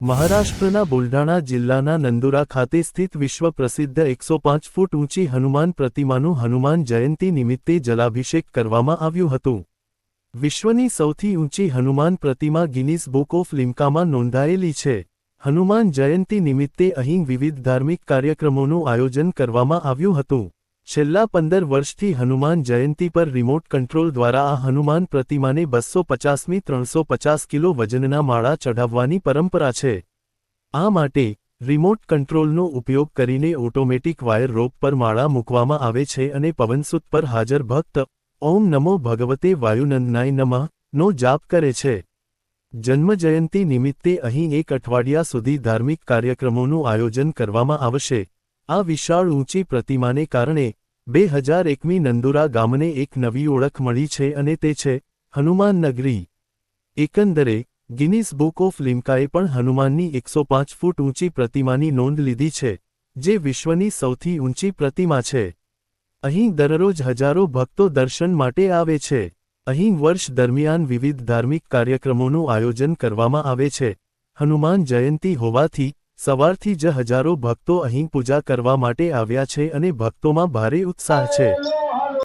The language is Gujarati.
મહારાષ્ટ્રના બુલઢાણા જિલ્લાના નંદુરા ખાતે સ્થિત વિશ્વ પ્રસિદ્ધ એકસો પાંચ ફૂટ ઊંચી હનુમાન પ્રતિમાનું હનુમાન જયંતી નિમિત્તે જલાભિષેક કરવામાં આવ્યું હતું. વિશ્વની સૌથી ઊંચી હનુમાન પ્રતિમા ગિનિસ બુક ઓફ લિમ્કામાં નોંધાયેલી છે. હનુમાન જયંતી નિમિત્તે અહીં વિવિધ ધાર્મિક કાર્યક્રમોનું આયોજન કરવામાં આવ્યું હતું. છેલ્લા પંદર વર્ષથી હનુમાન જયંતી પર રિમોટ કંટ્રોલ દ્વારા આ હનુમાન પ્રતિમાને બસો પચાસમી, ત્રણસો પચાસ કિલો વજનના માળા ચઢાવવાની પરંપરા છે. આ માટે રિમોટ કંટ્રોલનો ઉપયોગ કરીને ઓટોમેટિક વાયર રોપ પર માળા મૂકવામાં આવે છે અને પવનસુત પર હાજર ભક્ત ઓમ નમો ભગવતે વાયુનંદનાય નમઃ નો જાપ કરે છે. જન્મજયંતિ નિમિત્તે અહીં એક અઠવાડિયા સુધી ધાર્મિક કાર્યક્રમોનું આયોજન કરવામાં આવશે. આ વિશાળ ઊંચી પ્રતિમાને કારણે બે હજાર એકમી નંદુરા ગામને એક નવી ઓળખ મળી છે અને તે છે હનુમાન નગરી. એકંદરે ગિનીસ બુક ઓફ લિમ્કાએ પણ હનુમાનની એકસો પાંચ ફૂટ ઊંચી પ્રતિમાની નોંધ લીધી છે, જે વિશ્વની સૌથી ઊંચી પ્રતિમા છે. અહીં દરરોજ હજારો ભક્તો દર્શન માટે આવે છે. અહીં વર્ષ દરમિયાન વિવિધ ધાર્મિક કાર્યક્રમોનું આયોજન કરવામાં આવે છે. હનુમાન જયંતી હોવાથી સવારથી જ હજારો ભક્તો અહીં પૂજા કરવા માટે આવ્યા છે અને ભક્તોમાં ભારે ઉત્સાહ છે.